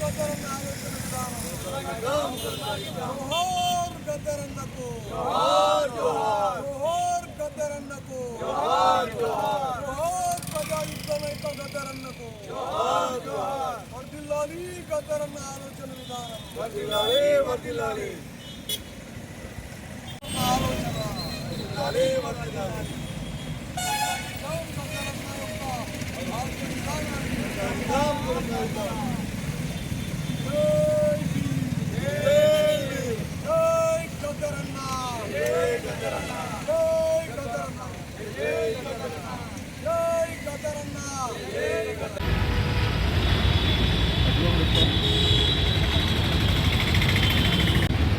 గద్దరన్న ఆలోచన విధానం జోహార్ గద్దరన్నకు జోహార్ గద్దరన్నకు జోహార్ ప్రజాయుద్ధమైక గద్దరన్నకు వర్ధిల్లాలి గద్దరన్న ఆలోచన విధానం వర్ధిల్లాలి వర్ధిల్లాలి ఆలోచన వర్ధిల్లాలి వర్ధిల్లాలి గద్దరన్న యొక్క ఆలోచన విధానాన్ని విధానం కొనసాగిద్దాం. జై భీమ్. జై గద్దరన్న జై గద్దరన్న. జై గద్దరన్న జై గద్దరన్న జై గద్దరన్న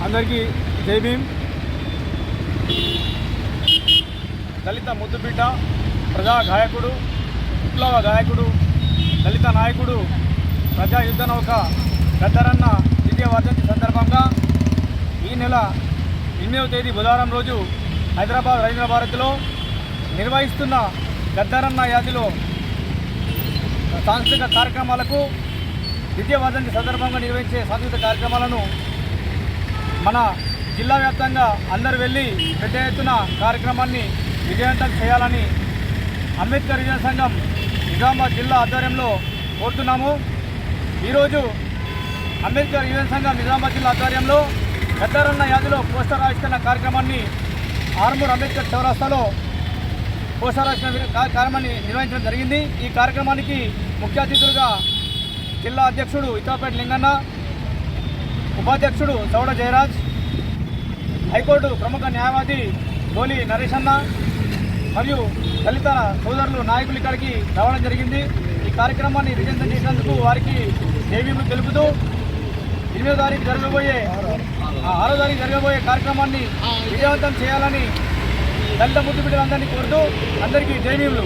అందరికీ జై భీమ్. దళిత ముద్దుబిడ్డ ప్రజా గాయకుడు విప్లవ గాయకుడు దళిత నాయకుడు ప్రజా యుద్ధ నౌక గద్దరన్న ద్వితీయ వర్ధంతి సందర్భంగా ఈ నెల ఎనిమిదవ తేదీ బుధవారం రోజు హైదరాబాద్ రవీంద్ర భారతిలో నిర్వహిస్తున్న గద్దరన్న యాదిలో సాంస్కృతిక కార్యక్రమాలకు ద్వితీయ వర్ధంతి సందర్భంగా నిర్వహించే సాంస్కృతిక కార్యక్రమాలను మన జిల్లా వ్యాప్తంగా అందరు వెళ్ళి పెద్ద ఎత్తున కార్యక్రమాన్ని విజయవంతం చేయాలని అంబేద్కర్ యువజన సంఘం నిజామాబాద్ జిల్లా ఆధ్వర్యంలో కోరుతున్నాము. ఈరోజు అంబేద్కర్ యువన్ సంఘం నిజామాబాద్ జిల్లా ఆధ్వర్యంలో పెద్దారన్న యాదిలో పోస్టర్ ఆవిష్కరణ కార్యక్రమాన్ని ఆర్మూర్ అంబేద్కర్ చౌరాస్తాలో పోస్టర్ ఆవిష్కరణ కార్యక్రమాన్ని నిర్వహించడం జరిగింది. ఈ కార్యక్రమానికి ముఖ్య అతిథులుగా జిల్లా అధ్యక్షుడు ఇతాపేట లింగన్న ఉపాధ్యక్షుడు చౌడ జయరాజ్ హైకోర్టు ప్రముఖ న్యాయవాది గోలి నరేష్ అన్న మరియు దళిత సోదరులు నాయకులు ఇక్కడికి రావడం జరిగింది. ఈ కార్యక్రమాన్ని విజయంతం చేసినందుకు వారికి దేవీలు తెలుపుతూ ఎనిమిదో తారీఖు జరగబోయే ఆరో తారీఖు జరగబోయే కార్యక్రమాన్ని విజయవంతం చేయాలని దళిత ముద్దు బిడ్డలందరినీ కోరుతూ అందరికీ జై భీములు.